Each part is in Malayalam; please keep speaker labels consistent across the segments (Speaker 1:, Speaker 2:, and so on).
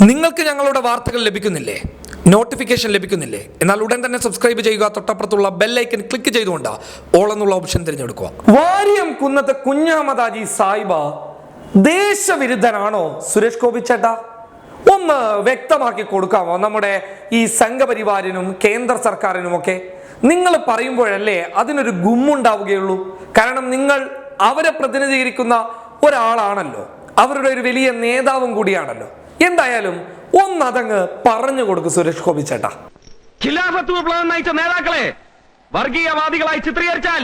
Speaker 1: നിങ്ങൾക്ക് ഞങ്ങളുടെ വാർത്തകൾ ലഭിക്കുന്നില്ലേ? നോട്ടിഫിക്കേഷൻ ലഭിക്കുന്നില്ലേ? എന്നാൽ ഉടൻ തന്നെ സബ്സ്ക്രൈബ് ചെയ്യുക. തൊട്ടപ്പുറത്തുള്ള ബെല്ലൈക്കൻ ക്ലിക്ക് ചെയ്തുകൊണ്ട് ഓൾ എന്നുള്ള ഓപ്ഷൻ തിരഞ്ഞെടുക്കുക. വാര്യം കുന്നത്തെ കുഞ്ഞാമദാജി സായിബ ദേശവിരുദ്ധനാണോ സുരേഷ് ഗോപി ചേട്ടാ? ഒന്ന് വ്യക്തമാക്കി കൊടുക്കാമോ? നമ്മുടെ ഈ സംഘപരിവാരിനും കേന്ദ്ര സർക്കാരിനും ഒക്കെ നിങ്ങൾ പറയുമ്പോഴല്ലേ അതിനൊരു ഗുമ്മുണ്ടാവുകയുള്ളൂ. കാരണം നിങ്ങൾ അവരെ പ്രതിനിധീകരിക്കുന്ന ഒരാളാണല്ലോ. അവരുടെ ഒരു വലിയ നേതാവും കൂടിയാണല്ലോ. എന്തായാലും ഒന്നതങ്ങ് പറഞ്ഞു കൊടുക്കും സുരേഷ് ഗോപി ചേട്ടാ.
Speaker 2: ഖിലാഫത്ത് വിപ്ലവം നയിച്ച നേതാക്കളെ വർഗീയവാദികളായി ചിത്രീകരിച്ചാൽ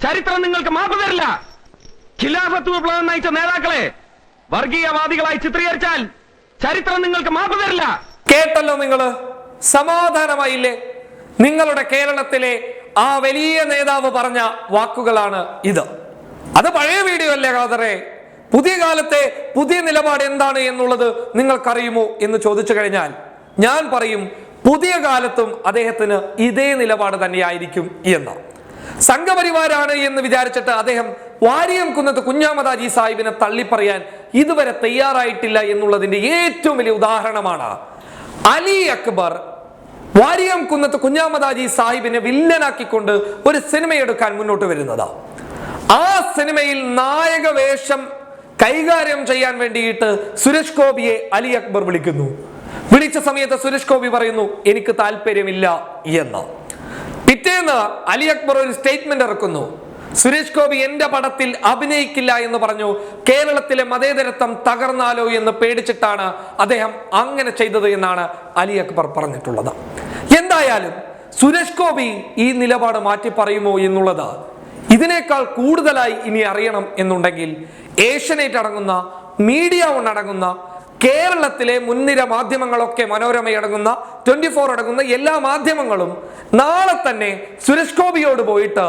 Speaker 2: ചരിത്രം നിങ്ങൾക്ക് മാപ്പ് തരില്ല. ഖിലാഫത്ത് വിപ്ലവം നയിച്ച നേതാക്കളെ വർഗീയവാദികളായി ചിത്രീകരിച്ചാൽ ചരിത്രം നിങ്ങൾക്ക് മാപ്പ് തരില്ല.
Speaker 1: കേട്ടല്ലോ നിങ്ങൾ? സമാധാനമായില്ലേ? നിങ്ങളുടെ കേരളത്തിലെ ആ വലിയ നേതാവ് പറഞ്ഞ വാക്കുകളാണ് ഇത്. അത് പഴയ വീഡിയോ അല്ലേ ഖാദറെ? പുതിയ കാലത്തെ പുതിയ നിലപാട് എന്താണ് എന്നുള്ളത് നിങ്ങൾക്കറിയുമോ എന്ന് ചോദിച്ചു കഴിഞ്ഞാൽ ഞാൻ പറയും പുതിയ കാലത്തും അദ്ദേഹത്തിന് ഇതേ നിലപാട് തന്നെയായിരിക്കും എന്ന്. സംഘപരിവാരാണ് എന്ന് വിചാരിച്ചിട്ട് അദ്ദേഹം വാരിയം കുന്നത്ത് കുഞ്ഞാമതാജി സാഹിബിനെ തള്ളിപ്പറയാൻ ഇതുവരെ തയ്യാറായിട്ടില്ല എന്നുള്ളതിന്റെ ഏറ്റവും വലിയ ഉദാഹരണമാണ് അലി അക്ബർ വാരിയം കുന്നത്ത് കുഞ്ഞാമതാജി സാഹിബിനെ വില്ലനാക്കിക്കൊണ്ട് ഒരു സിനിമ എടുക്കാൻ മുന്നോട്ട് വരുന്നത്. ആ സിനിമയിൽ നായക വേഷം കൈകാര്യം ചെയ്യാൻ വേണ്ടിയിട്ട് സുരേഷ് ഗോപിയെ അലി അക്ബർ വിളിക്കുന്നു. വിളിച്ച സമയത്ത് സുരേഷ് ഗോപി പറയുന്നു എനിക്ക് താല്പര്യമില്ല എന്ന്. പിറ്റേന്ന് അലി അക്ബർ ഒരു സ്റ്റേറ്റ്മെന്റ് ഇറക്കുന്നു. സുരേഷ് ഗോപി എന്റെ പടത്തിൽ അഭിനയിക്കില്ല എന്ന് പറഞ്ഞു. കേരളത്തിലെ മതേതരത്വം തകർന്നാലോ എന്ന് പേടിച്ചിട്ടാണ് അദ്ദേഹം അങ്ങനെ ചെയ്തത് എന്നാണ് അലി അക്ബർ പറഞ്ഞിട്ടുള്ളത്. എന്തായാലും സുരേഷ് ഗോപി ഈ നിലപാട് മാറ്റി പറയുമോ എന്നുള്ളത് ഇതിനേക്കാൾ കൂടുതലായി ഇനി അറിയണം എന്നുണ്ടെങ്കിൽ ഏഷ്യനേറ്റ് അടങ്ങുന്ന മീഡിയ വൺ അടങ്ങുന്ന കേരളത്തിലെ മുൻനിര മാധ്യമങ്ങളൊക്കെ മനോരമ അടങ്ങുന്ന ട്വന്റി ഫോർ അടങ്ങുന്ന എല്ലാ മാധ്യമങ്ങളും നാളെ തന്നെ സുരേഷ് ഗോപിയോട് പോയിട്ട്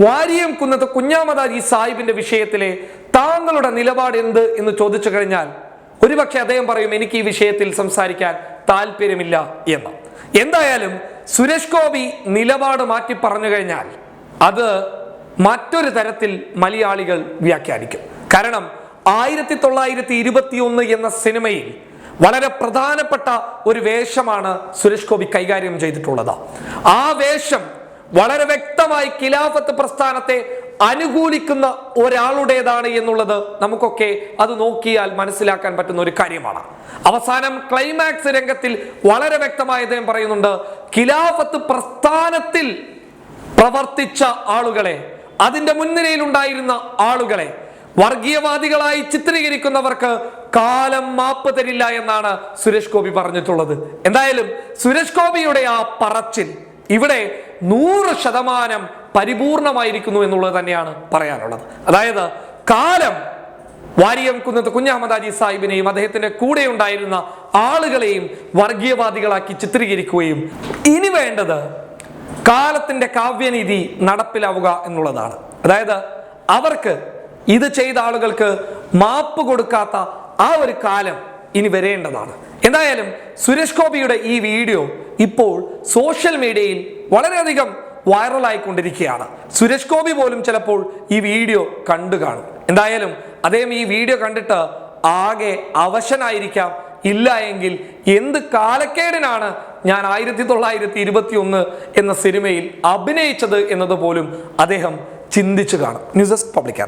Speaker 1: വാരിയം കുന്നത്ത് കുഞ്ഞാമതാജി സാഹിബിന്റെ വിഷയത്തിലെ താങ്കളുടെ നിലപാട് എന്ത് എന്ന് ചോദിച്ചു കഴിഞ്ഞാൽ ഒരുപക്ഷെ അദ്ദേഹം പറയും എനിക്ക് ഈ വിഷയത്തിൽ സംസാരിക്കാൻ താല്പര്യമില്ല എന്ന്. എന്തായാലും സുരേഷ് ഗോപി നിലപാട് മാറ്റി പറഞ്ഞു കഴിഞ്ഞാൽ അത് മറ്റൊരു തരത്തിൽ മലയാളികൾ വ്യാഖ്യാനിക്കും. കാരണം ആയിരത്തി തൊള്ളായിരത്തി ഇരുപത്തി ഒന്ന് എന്ന സിനിമയിൽ വളരെ പ്രധാനപ്പെട്ട ഒരു വേഷമാണ് സുരേഷ് ഗോപി കൈകാര്യം ചെയ്തിട്ടുള്ളത്. ആ വേഷം വളരെ വ്യക്തമായി ഖിലാഫത്ത് പ്രസ്ഥാനത്തെ അനുകൂലിക്കുന്ന ഒരാളുടേതാണ് എന്നുള്ളത് നമുക്കൊക്കെ അത് നോക്കിയാൽ മനസ്സിലാക്കാൻ പറ്റുന്ന ഒരു കാര്യമാണ്. അവസാനം ക്ലൈമാക്സ് രംഗത്തിൽ വളരെ വ്യക്തമായി അദ്ദേഹം പറയുന്നുണ്ട് ഖിലാഫത്ത് പ്രസ്ഥാനത്തിൽ പ്രവർത്തിച്ച ആളുകളെ അതിന്റെ മുൻനിരയിലുണ്ടായിരുന്ന ആളുകളെ വർഗീയവാദികളായി ചിത്രീകരിക്കുന്നവർക്ക് കാലം മാപ്പ് തരില്ല എന്നാണ് സുരേഷ് ഗോപി പറഞ്ഞിട്ടുള്ളത്. എന്തായാലും സുരേഷ് ഗോപിയുടെ ആ പറച്ചിൽ ഇവിടെ നൂറ് ശതമാനം പരിപൂർണമായിരിക്കുന്നു എന്നുള്ളത് തന്നെയാണ് പറയാനുള്ളത്. അതായത് കാലം വാരിയം കുന്നത്ത് കുഞ്ഞഹമ്മദ് കുഞ്ഞഹമ്മദാജി സാഹിബിനെയും അദ്ദേഹത്തിന്റെ കൂടെ ഉണ്ടായിരുന്ന ആളുകളെയും വർഗീയവാദികളാക്കി ചിത്രീകരിക്കുകയും ഇനി വേണ്ടത് കാലത്തിന്റെ കാവ്യനീതി നടപ്പിലാവുക എന്നുള്ളതാണ്. അതായത് അവർക്ക് ഇത് ചെയ്ത ആളുകൾക്ക് മാപ്പ് കൊടുക്കാത്ത ആ ഒരു കാലം ഇനി വരേണ്ടതാണ്. എന്തായാലും സുരേഷ് ഗോപിയുടെ ഈ വീഡിയോ ഇപ്പോൾ സോഷ്യൽ മീഡിയയിൽ വളരെയധികം വൈറലായിക്കൊണ്ടിരിക്കുകയാണ്. സുരേഷ് ഗോപി പോലും ചിലപ്പോൾ ഈ വീഡിയോ കണ്ടു കാണും. എന്തായാലും അദ്ദേഹം ഈ വീഡിയോ കണ്ടിട്ട് ആകെ അവശനായിരിക്കാം. ഇല്ല എങ്കിൽ എന്ത് കാലക്കേടിനാണ് ഞാൻ ആയിരത്തി തൊള്ളായിരത്തി ഇരുപത്തി ഒന്ന് എന്ന സിനിമയിൽ അഭിനയിച്ചത് എന്നതുപോലും അദ്ദേഹം ചിന്തിച്ചു കാണും. News desk public